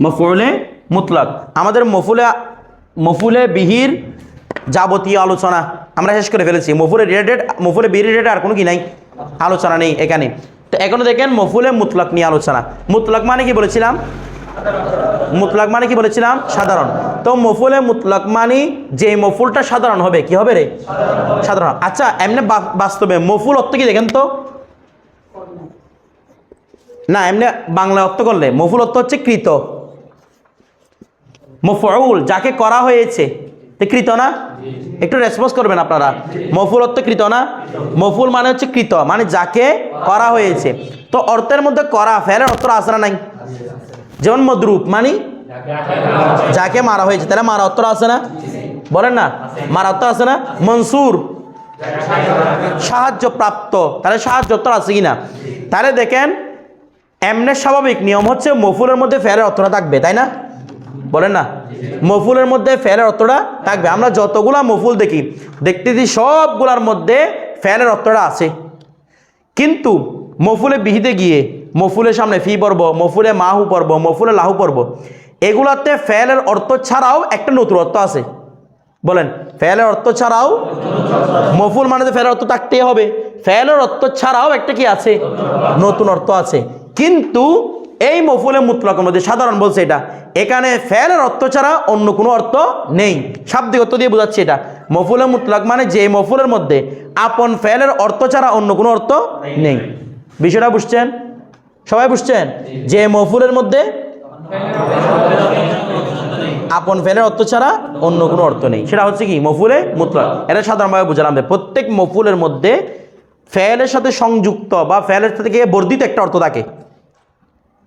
মফুলে মুতলাক। আমাদের মফুলে মফুলে বিহির যাবতীয় আলোচনা আমরা শেষ করে ফেলেছি। মফুলে রিলেটেড মফুলে বিহির রিলেটেড আর কোনো কি নাই? আলোচনা নেই এখানে। তো এখনও দেখেন মফুলে মুতলাক নিয়ে আলোচনা। মুতলাক মানে কি বলেছিলাম? মুতলাক মানে কি বলেছিলাম? সাধারণ। তো মফুলে মুতলাক মানে যে মফুলটা সাধারণ হবে, কি হবে রে? সাধারণ। আচ্ছা এমনি বাস্তবে মফুল অর্থ কি দেখেন তো? না, এমনি বাংলা অর্থ করলে। মফুল অর্থ হচ্ছে কৃত। মফউল যাকে করা হয়েছে তো কৃত না? একটু রেসপন্স করবেন আপনারা। মফুল অর্থ কৃত না? মফুল মানে হচ্ছে কৃত মানে যাকে করা হয়েছে। তো অর্থের মধ্যে করা ফেলের অর্থ না নাই? যেমন মদ্রুপ মানে? যাকে মারা হয়েছে তাহলে মারা অর্থ আছে না? বলেন না মারা অর্থ আছে না? মনসুর। সাহায্য প্রাপ্ত তাহলে সাহায্য অর্থ আছে কিনা তাহলে দেখেন এমনের স্বাভাবিক নিয়ম হচ্ছে মফুলের মধ্যে ফেরের অর্থটা থাকবে তাই না? বলেন না? মফুলের মধ্যে ফেলের অর্থটা থাকবে। আমরা যতগুলা মফুল দেখি, দেখতেছি সবগুলার মধ্যে ফেলের অর্থটা আছে। কিন্তু মফুলে বিহিতে গিয়ে মফুলের সামনে ফি পর্ব, মফুলে মাহু পর্ব, মফুলে লাহু পর্ব, এগুলাতে ফেলের অর্থ ছাড়াও একটা নতুন অর্থ আছে। বলেন, ফেলের অর্থ ছাড়াও মফুল মানে তো ফেলের অর্থ থাকতেই হবে। ফেলের অর্থ ছাড়াও একটা কি আছে? নতুন অর্থ আছে। কিন্তু এই মফুলে মুতলকের মধ্যে সাধারণ বলছে এটা। এখানে ফেলের অর্থ ছাড়া অন্য কোনো অর্থ নেই। শাব্দিক অর্থ দিয়ে বোঝাচ্ছে এটা। মফুলে মুতলাক মানে যে মফুলের মধ্যে আপন ফেলের অর্থ ছাড়া অন্য কোনো অর্থ নেই। বিষয়টা বুঝছেন? সবাই বুঝছেন? যে মফুলের মধ্যে আপন ফেলের অর্থ ছাড়া অন্য কোনো অর্থ নেই। সেটা হচ্ছে কি? মফুলে মুতলাক। এটা সাধারণভাবে বুঝলাম প্রত্যেক মফুলের মধ্যে ফেলের সাথে সংযুক্ত বা ফেলের থেকে বর্ধিত একটা অর্থ থাকে।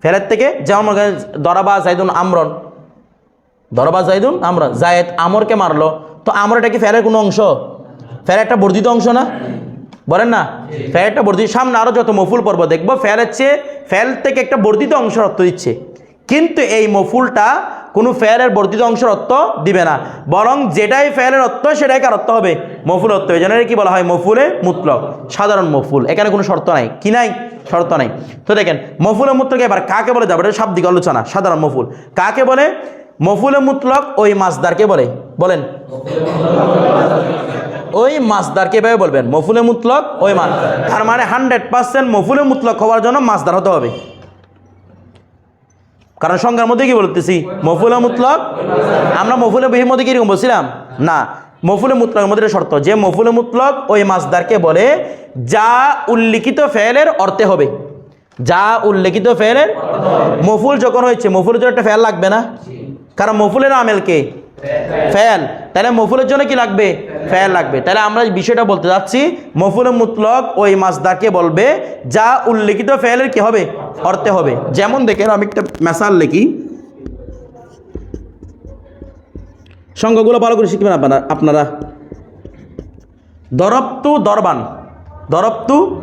ফেলের থেকে যেমন মনে দরাবা জাইদুন আমরন। দরবা জাইদুন আমরন। জায়েদ আমরকে মারলো। তো আমর এটা কি ফেরের কোনো অংশ? ফের একটা বর্ধিত অংশ না? বলেন না? ফের একটা বর্ধিত সামনে আরও যত মফুল পর্ব দেখব ফেলের চেয়ে ফেল থেকে একটা বর্ধিত অংশ রক্ত দিচ্ছে। কিন্তু এই মফুলটা কোনো ফেলের বর্ধিত অংশের অর্থ দিবে না। বরং যেটাই ফেলের অর্থ, সেটাই কার অর্থ হবে? মফুল অর্থ। এই জন্য কি বলা হয়? মফুলে মুতলক সাধারণ মফুল। এখানে কোনো শর্ত নাই। কি নাই? শর্ত নাই। তো দেখেন, মফুলে মুতলক এবার কাকে বলে যাবে? এটা শাব্দিক আলোচনা। সাধারণ মফুল। কাকে বলে? মফুলে মুতলক ওই মাছদারকে বলে। বলেন। ওই মাসদারকে এভাবে বলবেন। মফুলে মুতলক ওই মান তার মানে হান্ড্রেড পার্সেন্ট মফুলে মুতলক হওয়ার জন্য মাসদার হতে হবে। কারণ সংজ্ঞার মধ্যে কি বলতেছি? মফুলে মুতলক? আমরা মফুলে বিহির মধ্যে কীরকম বলছিলাম? না মফুলে মুতলকের মধ্যে শর্ত, যে মফুলে মুতলক ওই মাসদারকে বলে, যা উল্লিখিত ফেলের অর্থে হবে। যা উল্লেখিত ফেলের মফুল যখন হয়েছে মফুলের জন্য একটা ফেল লাগবে না। কারণ মফুলের আমেল ফেল। তাহলে মফুলের জন্য কি লাগবে? ফেল। লাগবে। তাহলে আমরা বিষয়টা বলতে যাচ্ছি। মফুল মুতলক ওই মাসদারকে বলবে যা উল্লেখিত ফেলের কি হবে? অর্থে হবে। যেমন দেখেন আমি একটা মেসাল লিখি। সংখ্যাগুলো ভালো করে শিখবেন আপনারা আপনারা। দরপ্তু দরবান। দরপ্তু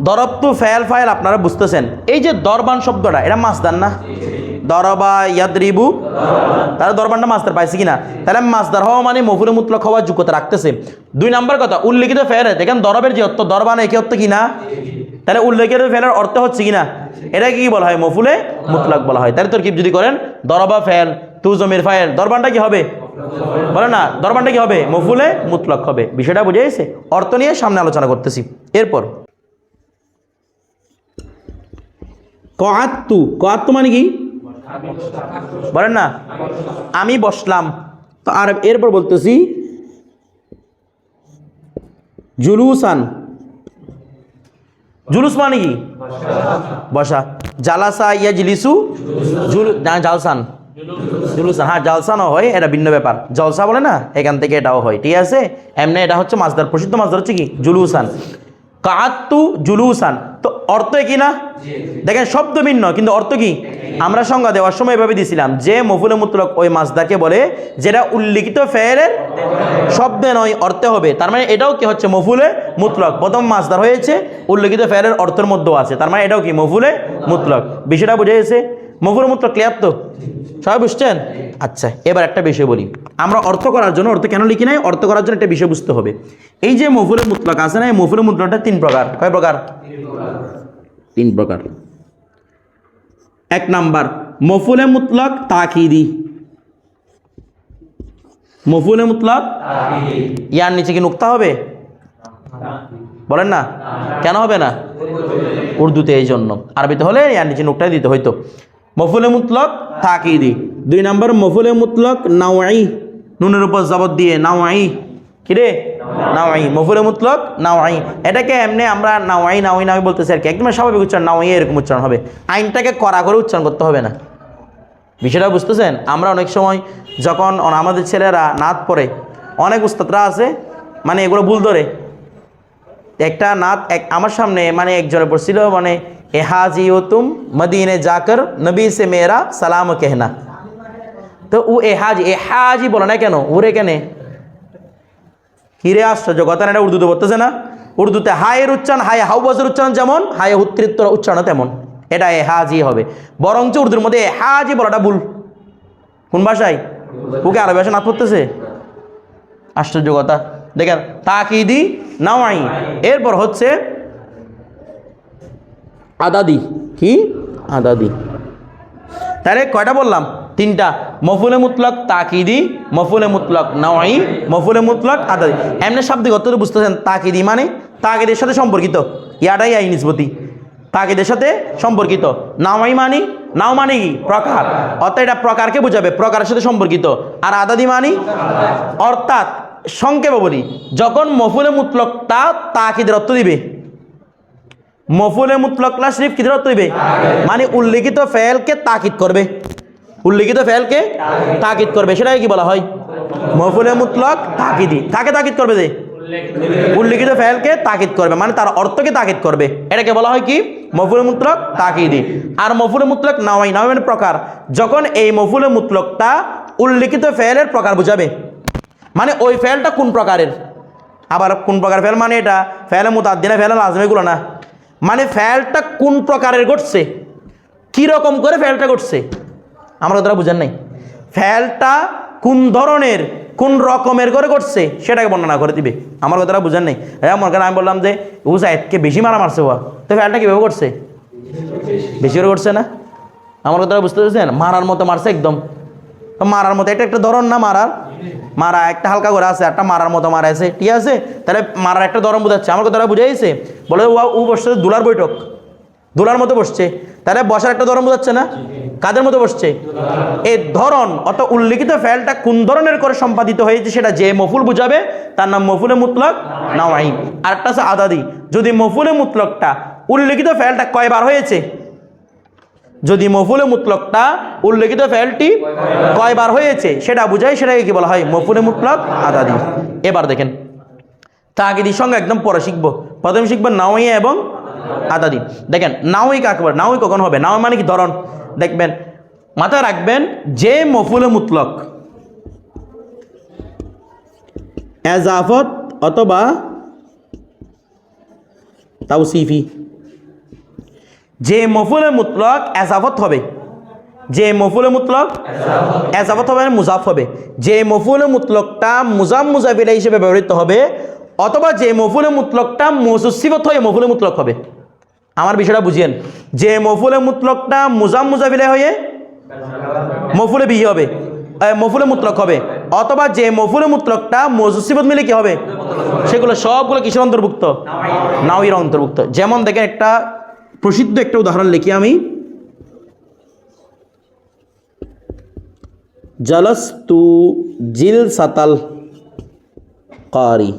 দরপ্তু ফেল ফাইল আপনারা বুঝতেছেন। এই যে দরবান শব্দটা এটা মাসদার না? দরবা ইয়াদরিবু। তাহলে দরবানটা মাসদার পাইছে কিনা? তাহলে মাসদার হওয়া মানে মফুলে মুতলক হওয়ার যোগ্যতা রাখতেছে। দুই নাম্বার কথা, উল্লেখিত ফেলে দেখেন দরবের যে অর্থ দরবান একই অর্থ কিনা তাহলে উল্লেখিত ফেলের অর্থ হচ্ছে কিনা এটা কি বলা হয়? মফুলে মুতলাক বলা হয়। তাহলে তোর কি যদি করেন, দরবা ফেল তু জমির ফাইল দরবানটা কি হবে? বলে না দরবানটা কি হবে? মফুলে মুতলক হবে। বিষয়টা বুঝে গেছে? অর্থ নিয়ে সামনে আলোচনা করতেছি। এরপর। কাত্তু কাত্তু মানে কি? বলেন না? আমি বসলাম। তো আর এরপর বলতেছি, জুলুসান। জুলুস মানে কি? বসা। জালাসা ইয়া জিলিসু জুল জালসান। জুলুসান হ্যাঁ জালসানও হয়, এটা ভিন্ন ব্যাপার। জলসা বলে না, এখান থেকে এটাও হয়, ঠিক আছে? এমনি এটা হচ্ছে মাছদার, প্রসিদ্ধ মাছদার হচ্ছে কি? জুলুসান। কাত্তু জুলুসান। তো অর্থ কি না? দেখেন শব্দ ভিন্ন কিন্তু অর্থ কি? আমরা সংজ্ঞা দেওয়ার সময় এভাবে দিছিলাম যে মফুলে মুতলক ওই মাছদাকে বলে যেটা উল্লিখিত ফেয়ের শব্দে নয় অর্থে হবে। তার মানে এটাও কি হচ্ছে? মফুলে মুতলক। প্রথম মাছদার হয়েছে উল্লিখিত ফেয়ারের অর্থের মধ্যেও আছে। তার মানে এটাও কি? মফুলে মুতলক। বিষয়টা বুঝে গেছে? মফুলে মুতলক ক্লিয়ার তো? সবাই বুঝছেন? আচ্ছা এবার একটা বিষয় বলি। আমরা অর্থ করার জন্য অর্থ কেন লিখি নাই? অর্থ করার জন্য একটা বিষয় বুঝতে হবে। এই যে মফুলে মুতলক আছে না এই মফুলে মুতলকটা তিন প্রকার। কয় প্রকার? তিন প্রকার। এক নাম্বার মফুলে মুতলক তাকিদি। মফুলে মুতলক ইয়ার নিচে কি নুক্তা হবে? বলেন না। কেন হবে না? উর্দুতে এই জন্য। আরবিতে হলে ইয়ার নিচে নুকটাই দিতে হইতো মফুলে মুতলক, তাকিদি। দুই নম্বর, মফুলে মুতলক, নাওয়াই। নুনের উপর জবত দিয়ে, নাওয়াই। কিরে নাওয়াই। মফুলে মুতলক, নাওয়াই। এটাকে এমনি আমরা নাওয়াই নাওয়াই নাওয়াই বলতেছি আর কি। একদম স্বাভাবিক উচ্চারণ, নাওয়াই এরকম উচ্চারণ হবে। আইনটাকে কড়া করে উচ্চারণ করতে হবে না। বিষয়টা বুঝতেছেন? আমরা অনেক সময় যখন আমাদের ছেলেরা নাচ পড়ে, অনেক উস্তাদরা আছে মানে এগুলো ভুল ধরে। একটা নাত এক আমার সামনে মানে একজনে পড়ছিল মানে এহাজি ও তুম মদিনে যাকর নবী সে মেরা সালাম কেহনা তো ও এহাজি এহাজি বলে না কেন ওরে কেনে কিরে আশ্চর্য কথা না এটা উর্দুতে বলতেছে না উর্দুতে হায়ের উচ্চারণ হায় হাউ বসের উচ্চারণ যেমন হায় উত্তৃত্ত উচ্চারণ তেমন এটা এহাজি হবে বরঞ্চ উর্দুর মধ্যে এহাজি বলাটা ভুল কোন ভাষায় ওকে আরবি ভাষা নাত পড়তেছে আশ্চর্য কথা দেখেন তাকিদি নাওয়াই এরপর হচ্ছে আদাদি। কি? আদাদি। তাহলে কয়টা বললাম? তিনটা। মফুলে মুতলক তাকিদি, মফুলে মুতলক নাওয়াই, মফুলে মুতলক আদাদি। এমনি শাব্দিক অর্থ বুঝতেছেন, তাকিদি মানে তাকিদের সাথে সম্পর্কিত। ইয়াটাই আই নিসবতি তাকিদের সাথে সম্পর্কিত। নাওয়াই মানি, নাও মানে কি? প্রকার। অর্থাৎ এটা প্রকারকে বোঝাবে, প্রকারের সাথে সম্পর্কিত। আর আদাদি মানি? অর্থাৎ সংক্ষেপে বলি, যখন মফুলে মুতলক তা তাকিদের অর্থ দিবে মফুলে মুতলকলা শরীফ কিদের অর্থ দিবে মানে উল্লিখিত ফেলকে তাকিদ করবে। উল্লিখিত ফেলকে তাকিদ। করবে সেটাকে কি বলা হয়? মফুলে মুতলক তাকিদি। কাকে তাকিদ করবে যে? উল্লিখিত। ফেলকে তাকিদ করবে মানে তার অর্থকে তাকিদ করবে। এটাকে বলা হয় কি? মফুলে মুতলক তাকিদি। আর মফুলে মুতলক নাওয়াই। নাওয়াই মানে প্রকার। যখন এই মফুলে মুতলকটা উল্লিখিত ফেলের প্রকার বুঝাবে। মানে ওই ফেলটা কোন প্রকারের? আবার কোন প্রকার ফেল মানে এটা? ফেলে মুতাদ্দিনা ফেলে লাজমেগুলো না। মানে ফ্যালটা কোন প্রকারের ঘটছে? কীরকম করে ফেলটা ঘটছে? আমরা তারা বুঝেন নাই। ফ্যালটা কোন ধরনের, কোন রকমের করে ঘটছে, সেটাকে বর্ণনা করে দিবে। আমার কথাটা বুঝেন নাই। হ্যাঁ মনে আমি বললাম যে উজাইদকে বেশি মারা মারছে ওয়া তো ফেলটা কীভাবে করছে বেশি করে করছে না? আমার কথাটা বুঝতে পারছেন মারার মতো মারছে একদম। মারার মতো, এটা একটা ধরন না মারার? মারা একটা হালকা করে আছে, একটা মারার মতো মারা আছে, ঠিক আছে? তাহলে মারার একটা ধরন বোঝাচ্ছে। আমার কথাটা বুঝাইছে? বলে ও বসছে দুলার বৈঠক। দুলার মতো বসছে। তাহলে বসার একটা ধরন বোঝাচ্ছে না? কাদের মতো বসছে? এই ধরন অত উল্লিখিত ফেলটা কোন ধরনের করে সম্পাদিত হয়েছে সেটা যে মফুল বুঝাবে, তার নাম মফুলে মুতলক নাওয়াই আরেকটা আছে আদাদি। যদি মফুলে মুতলকটা, উল্লিখিত ফেলটা কয়বার হয়েছে? যদি মফুলে মুতলকটা উল্লেখিত ফেলটি কয়বার হয়েছে, সেটা বুঝায় সেটাকে কি বলা হয়? মফুলে মুতলক আদাদি। এবার দেখেন তাগিদির সঙ্গে একদম পরে শিখব। প্রথমে শিখব নাওয়াইয়া এবং আদাদি। দেখেন নাওয়াই কাকে বলে? নাওয়াই কখন হবে? নাও মানে কি? ধরন। দেখবেন, মাথায় রাখবেন যে মফুলে মুতলক। এজাফত অথবা তাওসিফি। যে মফুলে মুতলক এজাফত হবে। যে মফুলে মুতলক এজাফত হবে মানে মুজাফ হবে। যে মফুলে মুতলকটা মুজাম মুজাফিলা হিসেবে ব্যবহৃত হবে, অথবা যে মফুলে মুতলকটা মসুসিবত হয়ে মফুলে মুতলক হবে। আমার বিষয়টা বুঝিয়েন। যে মফুলে মুতলকটা মুজাম মুজাফিলা হয়ে মফুলে বিহি হবে মফুলে মুতলক হবে, অথবা যে মফুলে মুতলকটা মজুসিবত মিলে কি হবে? সেগুলো সবগুলো কিসের অন্তর্ভুক্ত? নাওইর অন্তর্ভুক্ত। যেমন দেখেন একটা প্রসিদ্ধ একটা উদাহরণ লিখি আমি। জলস্তু জিল সাতাল কারি।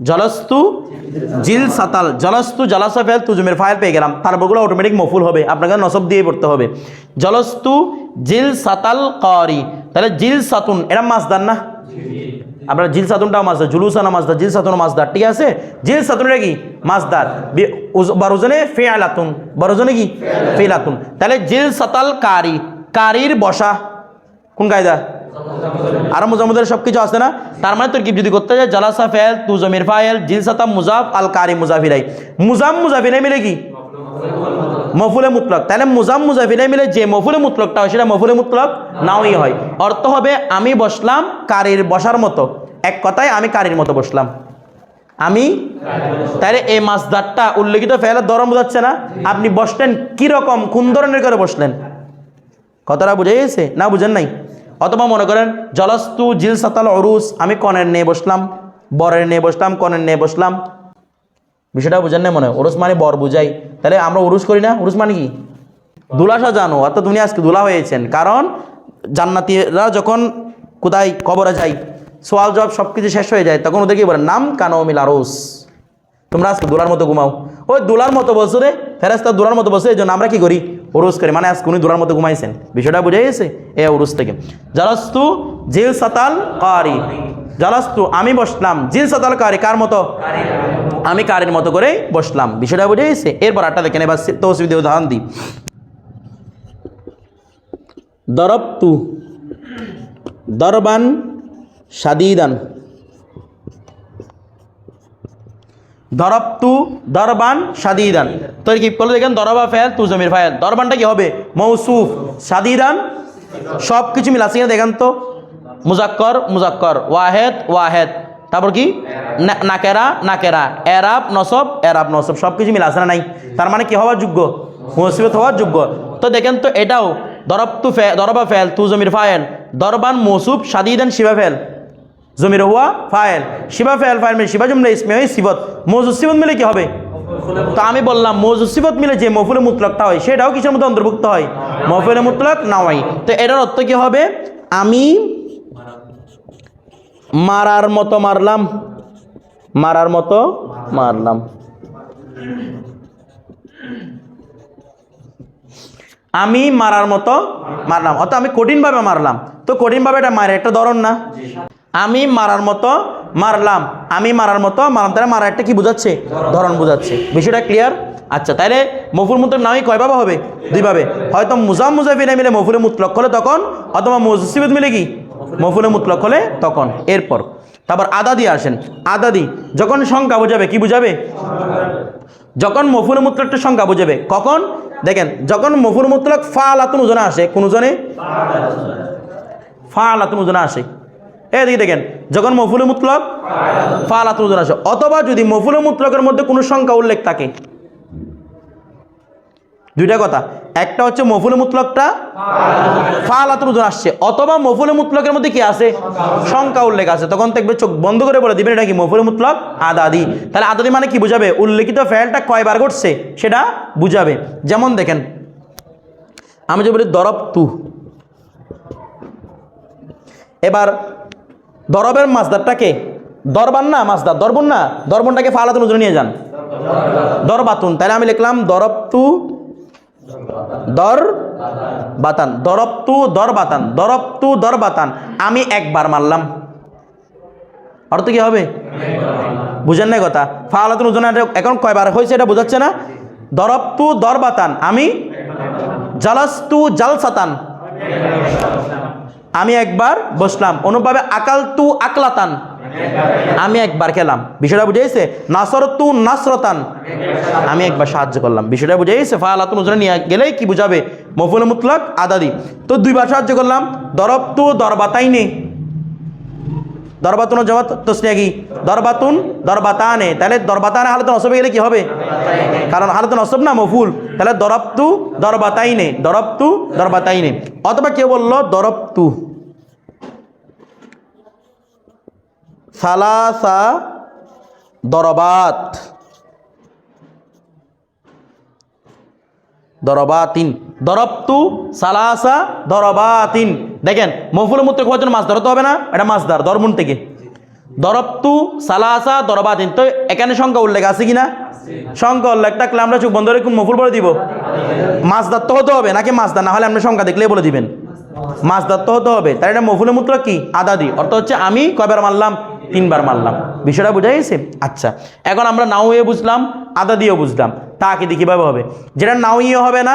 জলস্তু জিল সাতাল জলস্তু জলাসা ফেল তুজুমের ফাইল পেয়ে গেলাম। তারপরগুলো অটোমেটিক মফুল হবে, আপনাকে নসব দিয়ে পড়তে হবে। জলস্তু জিল সাতাল কারি, তাহলে জিল সাতুন এটা মাছদার না? আপনার জিল সাতুনটাও মাছদার, জুলুসানা মাছদার, জিল সাতুন মাছদার, ঠিক আছে? জিল সাতুন এটা কি? মাছদার। বারোজনে ফে আলাতুন বারোজনে কি? ফেলাতুন তাহলে জিল সাতাল কারি। কারির বসা। কোন কায়দা? আর মুজামুদের সব কিছু আছে না? তার মানে তোর কি যদি করতে যায়, জলাসা ফেল তু জমির ফায়েল জিল সাতাম মুজাফ, আল কারি মুজাফিরাই। মুজাম মুজাফিরাই মিলে কি? মফুলে মুতলক। তাহলে মুজাম মুজাফিরাই মিলে যে মফুলে মুতলকটা হয়, সেটা মফুলে মুতলক নাওই হয়। অর্থ হবে আমি বসলাম কারির বসার মতো। এক কথায় আমি কারির মতো বসলাম। আমি? তাহলে এই মাছদারটা উল্লেখিত ফেলের দরম বোঝাচ্ছে না? আপনি বসলেন কীরকম, কোন ধরনের করে বসলেন? কথাটা বুঝে গেছে? না, বুঝেন নাই? অথবা মনে করেন, জলস্তু জিল সাতাল অরুস আমি কনের নিয়ে বসলাম, বরের নিয়ে বসলাম, কনের নিয়ে বসলাম বিষয়টা বুঝেন না মনে হয়। উরুস মানে বর বুঝাই। তাহলে আমরা উরুস করি না? উরুস মানে কি? দুলা জানো অর্থাৎ তুমি আজকে দুলা হয়েছেন। কারণ জান্নাতিরা যখন কোথায় কবরে যায়, সোয়াল জব সব কিছু শেষ হয়ে যায়, তখন ওদেরকে বলে, নাম কানো মিল আরোস। তোমরা আজকে দুলার মতো ঘুমাও। ওই দুলার মতো বলছো রে। ফেরাস্তা দুলার মতো বসে, এই জন্য আমরা কি করি? উরুস করি। মানে আজ উনি দুলার মতো ঘুমাইছেন। বিষয়টা বুঝে গেছে? এ উরুস থেকে। জালাস্তু জিল সাতাল কারি। জালাস্তু, আমি বসলাম। জিল সাতাল কারি, কার মতো? আমি কারের মতো করে বসলাম। বিষয়টা বুঝে গেছে? এরপর আটটা দেখেন, এবার দিয়ে উদাহরণ দিই। দরবতু, দরবান, সাদিদান। দরবতু দরবান সাদিদান। তো কি করলে দেখেন? দরবা ফেল তু জমির ফায়াল। দরবানটা কি হবে? মৌসুফ। সাদিদান। সব কিছু মিল আছে দেখেন তো? মুজাক্কর মুজাক্কর। ওয়াহেদ ওয়াহেদ। তারপর কি? নাকেরা নাকেরা। এরাব, নসব এরাব, নসব। সব কিছু মিল আছে না নাই? তার মানে কি হওয়ার যোগ্য? মুসিবত হওয়ার যোগ্য। তো দেখেন তো এটাও। দরব তু দরবা ফেল তু জমির ফায়েল। দরবান, মৌসুফ, সাদিদান, শিবা ফেল। জমির হুয়া ফায়েল। শিবা ফেল ফাইল মিলে শিবা জুমলে ইসমে সিবত মৌজুদ সিবত মিলে কি হবে? তো আমি বললাম মৌজুদ সিবত মিলে যে মফুলে মুতলকটা হয়, সেটাও কিসের মধ্যে অন্তর্ভুক্ত হয়? মফুলে মুতলক নাওয়াই তো এটার অর্থ কি হবে? আমি মারার মতো মারলাম। মারার মতো মারলাম। আমি মারার মতো মারলাম। অর্থাৎ আমি কঠিনভাবে মারলাম। তো কঠিনভাবে এটা মারে একটা ধরন না? আমি মারার মতো মারলাম, আমি মারার মতো মারলাম। তাহলে মারা একটা কি বোঝাচ্ছে? ধরন বোঝাচ্ছে। বিষয়টা ক্লিয়ার আচ্ছা তাহলে মফুল মুতলক নামই কয়ভাবে হবে? দুইভাবে হয়তো মুজাম মুজাফিনে মিলে মফুলে মুতলক হলে তখন, অথবা মুজিবিদ মিলে কি? মফুলে মুতলক হলে তখন। এরপর, তারপর আদাদি আসেন। আদাদি, যখন সংখ্যা বোঝাবে, কি বুঝাবে? যখন মফুল মুতলকটা সংখ্যা বুঝাবে, কখন? দেখেন, যখন মফুল মুতলক ফা আলাতুন ওজনে আসে, কোন ওজনে ফা আলাতুন ওজনে আসে। এদিকে দেখেন, যখন মফুল মুতলক ফা আলাতুন ওজনে আসে, অথবা যদি মফুল মুতলকের মধ্যে কোনো সংখ্যা উল্লেখ থাকে। দুইটা কথা, একটা হচ্ছে মফুল মুতলকটা ওজন আসছে, অথবা মফুল মুতলকের মধ্যে কি আছে? সংখ্যা উল্লেখ আছে। তখন দেখবে চোখ বন্ধ করে বলে দিবেন, এটা কি মফুল মুতলক? আদাদি। তাহলে আদাদি মানে কি বুঝাবে? উল্লেখিত ফেলটা কয়বার ঘটছে? সেটা বুঝাবে। যেমন দেখেন, আমি যে বলি দরব তু এবার দরবের মাছদারটাকে দরবান না মাছদার? দরবন না? দরবনটাকে ফালাতুন ওজনে নিয়ে যান। দরবাতুন। তাহলে আমি লিখলাম দরব তু দর বাতান দরবতু দর বাতান দরবতু দর বাতান আমি একবার মারলাম। অর্থ কি হবে? বুঝেন না কথা। ফালাতুন ওজন এখন কয়বার হয়েছে এটা বোঝাচ্ছে না? দরবতু দর বাতান আমি জালাস্তু জাল সাতান আমি একবার বসলাম। অনুপাবে আকাল তু আকলাতান। আমি একবার খেলাম। বিষয়টা বুঝে গেছে? নাসর তু নাসরতান। আমি একবার সাহায্য করলাম। বিষয়টা বুঝে গেছে? ফালাতুন উজরা নিয়ে গেলেই কি বুঝাবে? মফুল মুতলাক আদাদি। তো দুইবার সাহায্য করলাম। দরব তু দরবাতাই নে দরবাতুন জবাব তসনিয়া কি দরবাতুন দরবাতানে। তাহলে দরবাতানে হালতে নসবে গেলে কি হবে? কারণ হালতে নসব না, মফুল। তাহলে দরবতু দরবাতাইনে। দরবতু দরবাতাইনে। অথবা কেউ বলল, দরবতু। সালাসা দরবাত। দরবাতিন। দরবতু সালাসা দরবাতিন। দেখেন মফুল মূত্র জন্য মাছ ধরতে হবে না, এটা মাছ মাছদার দরমুন থেকে। দরবতু সালাসা দরবাতিন, তো এখানে সংখ্যা উল্লেখ আছে কি না সংখ্যা উল্লেখ থাকলে আমরা চোখ বন্ধ রেখে মফুল বলে দিব। মাছ মাছদার তো হতে হবে, নাকি মাছ মাছদার না হলে আপনি সংখ্যা দেখলেই বলে দিবেন। মাছদার তো হতে হবে তাই এটা মফুলের মূত্র কি? আদাদি অর্থ হচ্ছে আমি কয়বার মারলাম? তিনবার মারলাম। বিষয়টা বোঝা গেছে? আচ্ছা এখন আমরা নাও বুঝলাম, আদা দিয়েও বুঝলাম। তা কি দিয়ে কীভাবে হবে? যেটা নাও ইয়ে হবে না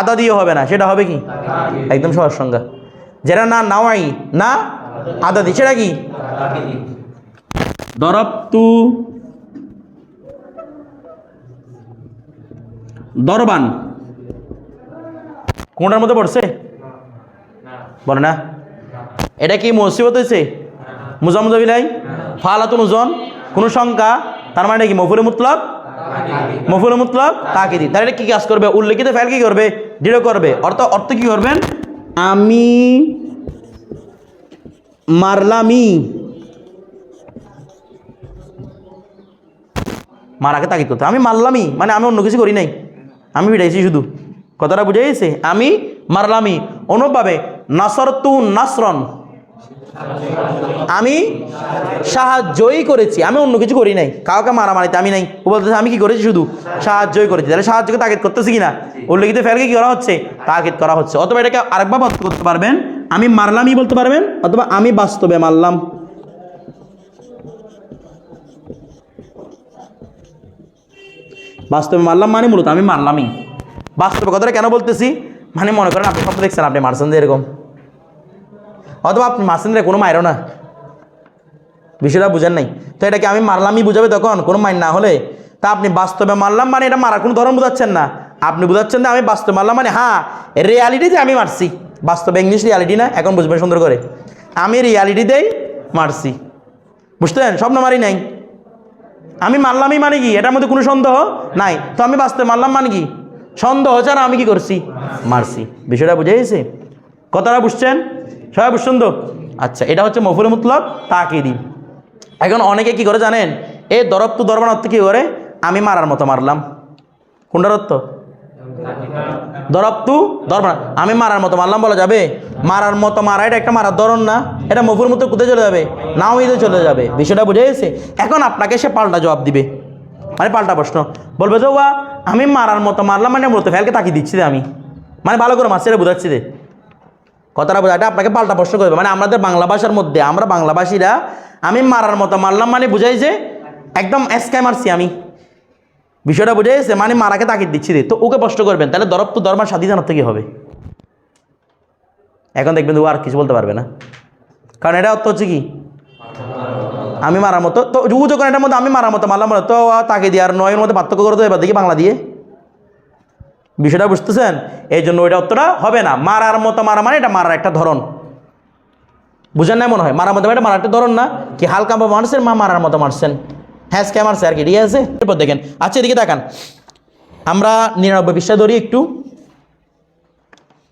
আদা দিয়েও হবে না সেটা হবে কি? একদম সহজ সংজ্ঞা। যেটা না নাওয়াই না আদা দি সেটা কি? দরবতু দরবান। কোনটার মধ্যে পড়ছে? বলে না। এটা কি মুসিবত হয়েছে মুজামুজাবিলাই ফালাতুন ওজন কোনো সংখ্যা তার মানে কি? মফুলে মুতলক? মফুলে মুতলক তাকিদি। তার এটা কি কাজ করবে? উল্লেখিত ফেল কি করবে? দৃঢ় করবে। অর্থ অর্থ কি করবেন? আমি মারলামি। মারাকে তাকিদ করতে আমি মারলামই মানে আমি অন্য কিছু করি নাই। আমি বিড়াইছি শুধু। কথাটা বুঝে গেছে? আমি মারলামি। অনুভাবে নাসর তু নাসরন। আমি সাহায্যই করেছি। আমি অন্য কিছু করি নাই। কাউকে মারামারিতে আমি নাই। ও বলতেছে, আমি কি করেছি শুধু? সাহায্যই করেছি। তাহলে সাহায্যকে তাগিদ করতেছি কিনা? উল্লেখিত ফেলকে কি করা হচ্ছে? তাগিদ করা হচ্ছে। অথবা এটাকে আরেকবার অর্থ করতে পারবেন। আমি মারলামই বলতে পারবেন, অথবা আমি বাস্তবে মারলাম বাস্তবে মারলাম মানে মূলত আমি মারলামই। বাস্তবে কথাটা কেন বলতেছি? মানে মনে করেন, আপনি স্বপ্ন দেখছেন, আপনি মারছেন যে এরকম। অথবা আপনি মারছেন রে কোনো মায়েরও না। বিষয়টা বুঝেন নাই। তো এটাকে আমি মারলামই বুঝাবে তখন, কোনো মাইন না হলে। তা আপনি বাস্তবে মারলাম মানে এটা মারার কোনো ধরন বুঝাচ্ছেন না। আপনি বুঝাচ্ছেন না আমি বাস্তবে মারলাম মানে হ্যাঁ রিয়ালিটিতে আমি মারছি। বাস্তবে ইংলিশ রিয়ালিটি না, এখন বুঝবেন সুন্দর করে। আমি রিয়ালিটিতেই মারছি। বুঝতেন স্বপ্ন মারি নাই। আমি মারলামই মানে কি? এটার মধ্যে কোনো সন্দেহ নাই। তো আমি বাস্তবে মারলাম মানে কি? সন্দেহ ছাড়া আমি কি করছি? মারছি। বিষয়টা বুঝে গেছে? কথাটা বুঝছেন? সবাই বুঝছেন আচ্ছা এটা হচ্ছে মফুল মুতলক তাকে দিন এখন অনেকে কি করে জানেন? এই দরব তো দরবার অর্থ কী করে? আমি মারার মতো মারলাম। কোনটার অর্থ? দরব তু দরবার আমি মারার মতো মারলাম বলা যাবে? মারার মতো মারা, এটা একটা মারার ধরন না। এটা মফুর মতো কোথায় চলে যাবে? নাও ঈদে চলে যাবে। বিষয়টা বুঝে গেছে? এখন আপনাকে সে পাল্টা জবাব দিবে। মানে পাল্টা প্রশ্ন। বলবে তো বা আমি মারার মতো মারলাম মানে মূলত ফেলকে তাকিয়ে দিচ্ছি আমি। মানে ভালো করে মারছে রে বুঝাচ্ছি রে। কথাটা বোঝা এটা আপনাকে পাল্টা প্রশ্ন করবে। মানে আমাদের বাংলা ভাষার মধ্যে, আমরা বাংলাভাষীরা, আমি মারার মতো মারলাম মানে বুঝাই যে একদম এসকাই মারছি আমি। বিষয়টা বুঝে গেছে মানে মারাকে তাকিদ দিচ্ছি রে। তো ওকে প্রশ্ন করবেন, তাহলে দরব তো দরমার স্বাধীনতা থেকে হবে। এখন দেখবেন ও আর কিছু বলতে পারবে না। কারণ এটা অর্থ হচ্ছে কি? আমি মারার মতো, তো যখন এটার মধ্যে আমি মারার মতো মারলাম তো তাকে দিয়ে আর নয়ের মধ্যে পার্থক্য করে তো এবার দেখি বাংলা দিয়ে। বিষয়টা বুঝতেছেন? এই জন্য ওইটা উত্তরটা হবে না। মারার মতো মারা মানে এটা মারার একটা ধরন। বুঝেন না মনে হয়? মারার মতো এটা মারার একটা ধরন না? কি হালকা মারছেন মা মারার মতো মারছেন? হ্যাঁ কে মারছে আর কি, ঠিক আছে? এরপর দেখেন। আচ্ছা এদিকে তাকান। আমরা নিরানব্বই পৃষ্ঠা ধরি একটু।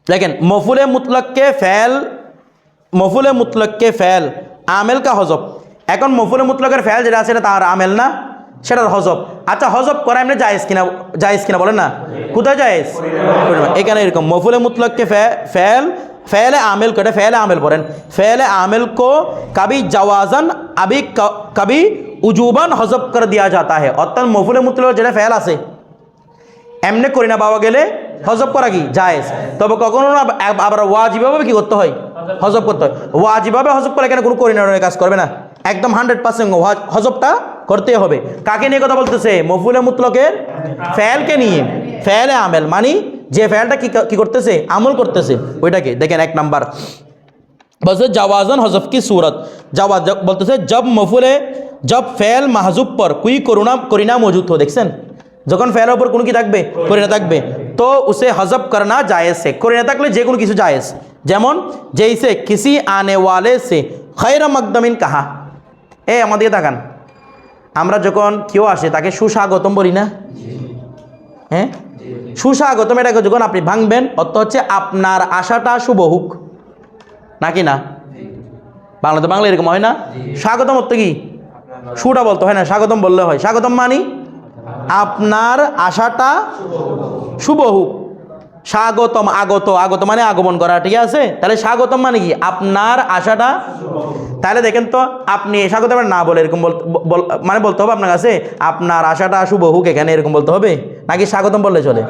দেখেন, মফুলে মুতলককে ফেল, মফুলে মুতলককে ফেল, আমেল কা হজব। এখন মফুলে মুতলকের ফেল যেটা আছে, এটা তার আমেল না। সেটার হজব। আচ্ছা হজব করা এমনি জায়েজ কিনা জায়েজ কিনা বলেন না? কোথায় জায়েজ? এখানে এরকম মফুলে মুতলককে ফেল, ফেলে আমেল করে ফেলে আমেল পড়েন। ফেলে আমেল কো কবি জওয়াজান, আবি কবি উজুবান হজব করে দিয়া যাতা হে। অর্থাৎ মফুলে মুতলক যেটা ফেল আছে, এমনি করি না পাওয়া গেলে হজব করা কি? জায়েজ। তবে কখনো না আবার ওয়াজিভাবে কি করতে হয়? হজব করতে হয়। ওয়াজিভাবে হজব করে এখানে কোনো করি না কাজ করবে না। একদম হান্ড্রেড পার্সেন্ট হজবটা করতে হবে। কাকে নিয়ে কথা বলতেছে? মফুলে মুতলকের ফ্যালকে নিয়ে। ফ্যালে আমেল, মানি যে ফ্যালটা কি করতেছে? আমল করতেছে। ওইটাকে। দেখেন এক নাম্বার। বলছে, জাওয়াজন হজফ কি সুরত? জাওয়াজ বলতেছে, জব মফুলে জব ফ্যাল মাহজুব পর, কুই করুণা করিনা মজুদ হো। দেখছেন? যখন ফ্যালের ওপর কোনো কি থাকবে? করিনা থাকবে। তো উসে হজব করনা জায়েজ সে করিনা থাকলে যে কোনো কিছু জায়েজ। যেমন, যেইসে কিসি আনে ওয়ালে সে, খৈর মকদমিন কাহা? এ আমাদের তাকান। আমরা যখন কেউ আসে, তাকে সুস্বাগতম বলি না? হ্যাঁ? সুস্বাগতম এটাকে যখন আপনি ভাঙবেন, অর্থ হচ্ছে আপনার আশাটা শুভ হোক। নাকি না? বাংলাতে বাংলা এরকম হয় না? স্বাগতম অর্থ কি? সুটা বলতে হয় না, স্বাগতম বললে হয়। স্বাগতম মানি আপনার আশাটা শুভ হোক। স্বাগতম, আগত আগত মানে আগমন করা, ঠিক আছে? তাহলে স্বাগতম মানে কি? আপনার আশাটা? তাহলে দেখেন তো, আপনি স্বাগতম না বলে এরকম মানে বলতে হবে আপনার কাছে, আপনার আশাটা শুভ হোক এখানে এরকম বলতে হবে? নাকি স্বাগতম বললে চলে?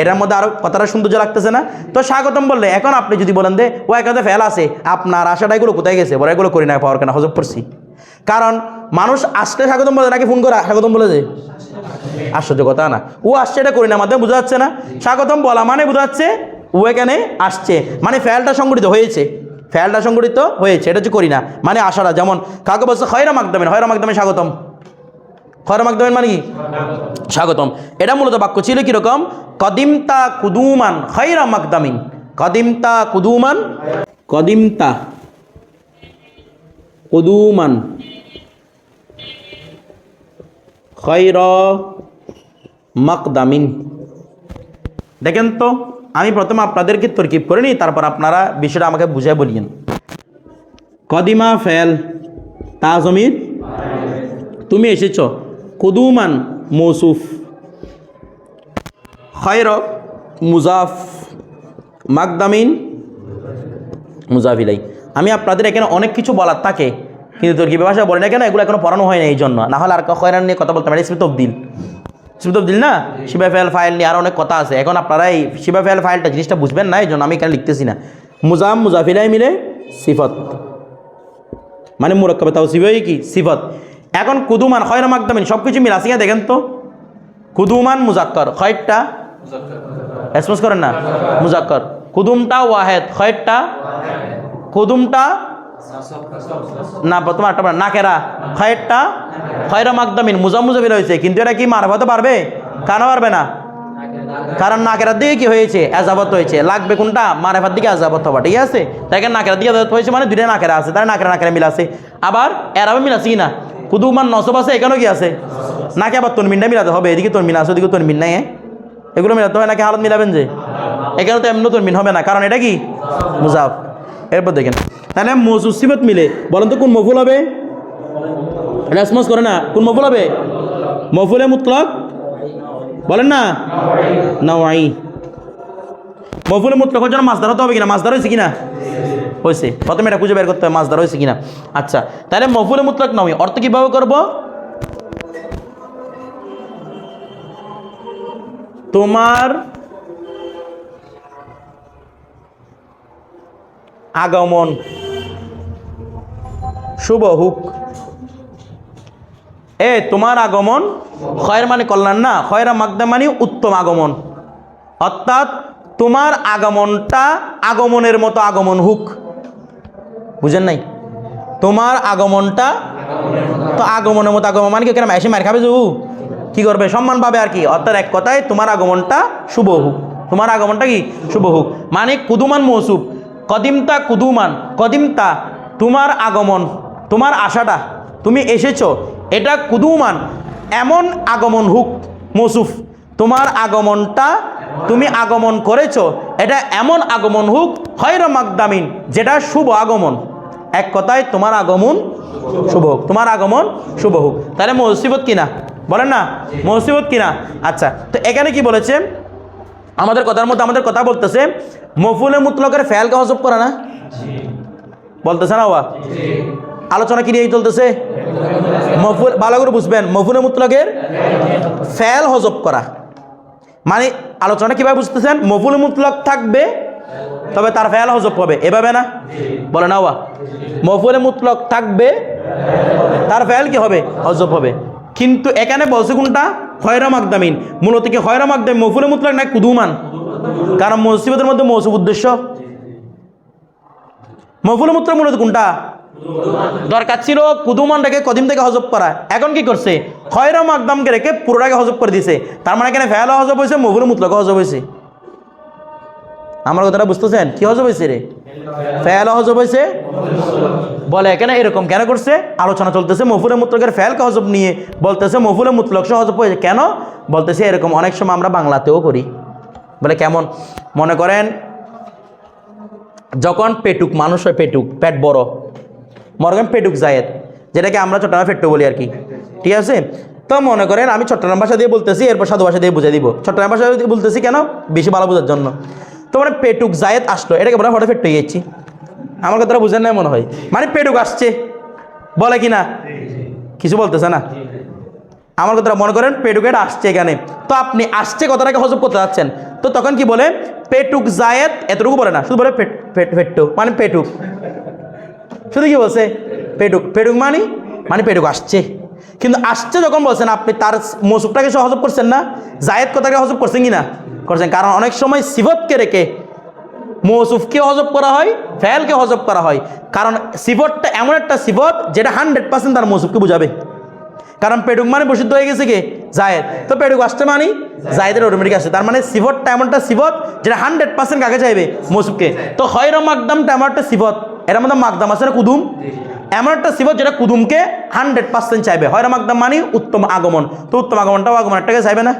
এটার মধ্যে আরও কথাটা সৌন্দর্য লাগতেছে না? তো স্বাগতম বললে, এখন আপনি যদি বলেন দে ও এখানে ফেল আছে, আপনার আশাটা এগুলো কোথায় গেছে? বলে এগুলো করি না পাওয়ার কেন হজব করছি। কারণ মানুষ আসলে স্বাগতম বলে, নাকি ফোন করে স্বাগতম বলে যে? আশ্চর্য কথা না। ও আসছে এটা করি না, মাধ্যমে বোঝা যাচ্ছে না। স্বাগতম বলা মানে বোঝা যাচ্ছে ও এখানে আসছে। মানে ফেলটা সংগঠিত হয়েছে। ফেলটা সংগঠিত হয়েছে, এটা হচ্ছে করি না। মানে আশাটা যেমন কাকে বলছে হয়রা মাকদমেন হয়রা মাকদমে স্বাগতম। হয়রা মাকদমেন মানে কি? স্বাগতম। এটা মূলত বাক্য ছিল কীরকম কদিমতা কুদুমান খৈরা মাকদামিন। কদিমতা কুদুমান কদিমতা কুদুমান। খৈর মকদামিন। দেখেন তো, আমি প্রথমে আপনাদেরকে তরকিব করে নিই, তারপর আপনারা বিষয়টা আমাকে বুঝায় বলিয়েন। কদিমা ফেল তাজমির তুমি এসেছ, কুদুমান মৌসুফ। খৈর মুজাফ, মাকদামিন, মুজাফিলাই। আমি আপনাদের এখানে অনেক কিছু বলার থাকে কিন্তু তোর কি ভাষা বলে না কেন? এগুলো এখনও পড়ানো হয় না এই জন্য। না হলে আর খয়রান নিয়ে কথা বলতে পারি স্মৃত অব্দিল স্মৃত অব্দিল না? শিবা ফেল ফাইল নিয়ে আর অনেক কথা আছে। এখন আপনারা এই শিবা ফেল ফাইলটা জিনিসটা বুঝবেন না, এই জন্য আমি এখানে লিখতেছি না। মুজাম, মুজাফিলাই মিলে সিফত। মানে মুরক্কবে তাও সিফই কি? সিফত। এখন কুদুমান, খয়রা মাকদামিন সব কিছু মিল আসিয়া দেখেন তো। কুদুমান, মুজাক্কর। খয়টা রেসপন্স করেন না। মুজাক্কর। কুদুমটা ওয়াহেদ। খয়টা কুদুমটা না তোমার একটা না কেরা? খয়েরটা? খয়রা মাকদামিন মুজা মুজাফিল হয়েছে, কিন্তু এটা কি মারফাতে পারবে? কেন পারবে না? কারণ নাকেরার দিকে কি হয়েছে? আজাবত হয়েছে। লাগবে কোনটা? মারেফার দিকে আজাবত হবা ঠিক আছে? দেখেন নাকেরার দিকে আজাবত হয়েছে মানে দুইটা নাকেরা আছে? তাই নাকেরা নাকেরা মিল আছে? আবার এরাবে মিল আছে কি না? কুদুমান নসব আছে, এখানেও কি আছে? নাকি আবার তনমিনটা মিলাতে হবে? এদিকে তনমিন আছে, ওদিকে তনমিন নাই? এগুলো মিলাতে হয় নাকি হালত মিলাবেন যে? এখানে তো এমনি তনমিন হবে না। কারণ এটা কি? মুজাফ। এরপর দেখেন। তাহলে মজুসিবত মিলে। বলেন তো কোন মফুল হবে? রেসপন্স করে না। কোন মফুল হবে? মফুলে মুতলক? বলেন না? নওয়াই। মফুলে মুতলক জন্য মাছ ধরাতে হবে কিনা? মাছ ধরা হয়েছে কিনা? হয়েছে। প্রথমে এটা খুঁজে বের করতে হবে মাছ ধরা হয়েছে কিনা। আচ্ছা তাহলে মফুলে মুতলক নয় অর্থ কীভাবে করব? তোমার আগমন। শুভ হুক। এ, তোমার আগমন? খয়ের মানে কল্যাণ না, খয়রা মাকদা মানে উত্তম আগমন। অর্থাৎ তোমার আগমনটা আগমনের মতো আগমন হুক। বুঝেন নাই? তোমার আগমনটা তো আগমনের মতো আগমন মানে কি কেন এসে মার খাবে জু কি করবে? সম্মান পাবে আর কি। অর্থাৎ এক কথায় তোমার আগমনটা শুভ হুক। তোমার আগমনটা কি? শুভ হুক। মানে কুদুমান মৌসুফ কদিমতা কুদুমান, কদিমতা তোমার আগমন, তোমার আশাটা, তুমি এসেছ, এটা কুদুমান, এমন আগমন হুক, মৌসুফ, তোমার আগমনটা তুমি আগমন করেছ, এটা এমন আগমন হুক হয় মাকদামিন, যেটা শুভ আগমন। এক কথায় তোমার আগমন শুভ হোক, তোমার আগমন শুভ হোক। তাহলে মসিবত কিনা? বলেন না? মসিবত কিনা? আচ্ছা তো এখানে কি বলেছে? আমাদের কথার মধ্যে আমাদের কথা বলতেছে মফুলে মুতলকের ফেলকে হজব করে না? বলতেছে না বাবা আলোচনা কি নিয়ে চলতেছে? মফুল ভালো করে বুঝবেন মফুলে মুতলকের ফেল হজব করা। মানে আলোচনা কীভাবে বুঝতেছেন? মফুল মুতলক থাকবে, তবে তার ফেল হজব হবে। এভাবে না? বলে না ওয়া? মফুলে মুতলক থাকবে, তার ফেল কি হবে? হজব হবে। কিন্তু এখানে বলছে কোনটা? খয়রা মাকদামিন। মূলত কি খয়রা মাকদামিন? মফুলে মুতলাক না কুদুমান? কারণ মুসিবতের মধ্যে মৌসুম উদ্দেশ্য। মফুল মূত্র মূলত কোনটা? দরকার ছিল কুদুমানটাকে কদিম থেকে হজব করা। এখন কি করছে? খয়রা মাকদামকে রেখে পুরোটাকে হজব করে দিছে। তার মানে এখানে ফেলা হজব হয়েছে মফুল মুতলাকে হজব হয়েছে। আমার কথাটা বুঝতেছেন? কি হজব হয়েছে রে? ফেল হজব হয়েছে? বলে, কেন এরকম? কেন করছে? আলোচনা চলতেছে মফুলে মুতলকের ফেলকে হজব নিয়ে বলতেছে মফুলে মুতলক সহ হজব হয়েছে। কেন? বলতেছে, এরকম অনেক সময় আমরা বাংলাতেও করি। বলে, কেমন? মনে করেন, যখন পেটুক, মানুষ হয় পেটুক, পেট বড়। মনে করেন পেটুক জায়েদ, যেটাকে আমরা চট্টগ্রামে পেট্টু বলি আর কি। ঠিক আছে? তো মনে করেন, আমি চট্টগ্রাম ভাষা দিয়ে বলতেছি, এরপর সাধু ভাষা দিয়ে বুঝাই দিব। চট্টগ্রাম ভাষা দিয়ে বলতেছি কেন? বেশি ভালো বোঝার জন্য। তো মানে পেটুক জায়েদ আসলো, এটাকে বলে হঠাৎ পেট্টু যাচ্ছি আমার কথাটা বুঝেন না মনে হয়। মানে পেটুক আসছে, বলে কি না কিছু বলতেছে না। আমার কথাটা মনে করেন পেটুক এটা আসছে এখানে। তো আপনি আসছে কথাটাকে হজব করতে যাচ্ছেন? তো তখন কি বলে? পেটুক জায়েদ, এতটুকু বলে না, শুধু বলে পেট পেট মানে পেটুক। শুধু কি বলছে? পেটুক পেটুক মানে? মানে পেটুক আসছে। কিন্তু আসছে যখন বলছেন আপনি, তার মসুকটাকে সহ হজব করছেন না? জায়েদ কথাকে হজব করছেন কি না করছেন। কারণ অনেক সময় সিফতকে রেখে মৌসুফকে হজব করা হয়, ফেলকে হজব করা হয়। কারণ সিফতটা এমন একটা সিফত যেটা হান্ড্রেড পার্সেন্ট তার মৌসুফকে বুঝাবে। কারণ পেডুক মানে প্রসিদ্ধ হয়ে গেছে কি? জায়েদ। তো পেডুক আসছে মানে? জায়েদের অটোমেটিক আসছে। তার মানে সিফতটা এমনটা সিফত যেটা হান্ড্রেড পার্সেন্ট কাকে চাইবে? মৌসুফকে। তো হয়রা মাকদামটা এমন একটা সিফত। এর মধ্যে মাকদাম আছে না কুদুম? এমন একটা সিফত যেটা কুদুমকে হান্ড্রেড পার্সেন্ট চাইবে। হয়রা মাকদাম মানে উত্তম আগমন। তো উত্তম আগমনটাও আগমন। একটাকে চাইবে না?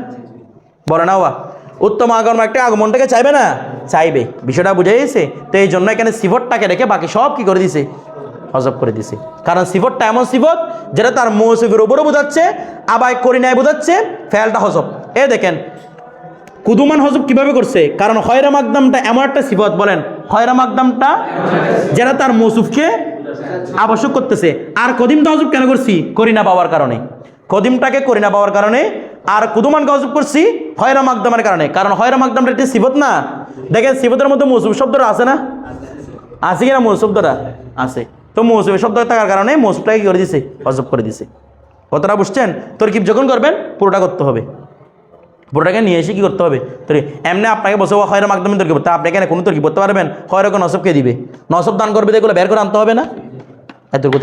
বলে না ওয়া। উত্তম আগমন একটা আগমনটাকে চাইবে না? চাইবে। বিষয়টা বুঝে গেছে তো এই জন্য এখানে সিফতটাকে রেখে বাকি সব কি করে দিছে? হজব করে দিছে। কারণ সিফতটা এমন সিফত যেটা তার মৌসুফের উপরও বোঝাচ্ছে আবার করিনায় বোঝাচ্ছে, ফেলটা হজব। এ দেখেন, কুদুমান হজব কীভাবে করছে? কারণ হয়রা মাকদামটা এমন একটা সিফত, বলেন হয়রা মাকদামটা যেটা তার মৌসুফকে আবশ্যক করতেছে। আর কদিমটা হজব কেন করছি? করিনা পাওয়ার কারণে। কদিমটাকে করিনা পাওয়ার কারণে আর কুদুমান গজব করছি হয়রা মাকদামের কারণে। কারণ হয়রা মাকদামটা একটি সিফত না? দেখেন, সিফতের মধ্যে মৌসুফ শব্দটা আছে না? আছে কিনা মৌসুফ শব্দটা? আছে। তো মৌসুফের শব্দ থাকার কারণে মৌসুফটাকে কি করে দিছে? হজব করে দিছে। কতটা বুঝছেন? তোর কি যখন করবেন, পুরোটা করতে হবে। পুরোটাকে নিয়ে এসে কি করতে হবে? তোর, এমনি আপনাকে বসে হয়রা মাধ্যমে তর্কি করতে আপনি এখানে কোনো তর্কি করতে পারবেন হয়রা নসবকে দিবে। নসব দান করবে এগুলো বের করে আনতে হবে না? এতটুকু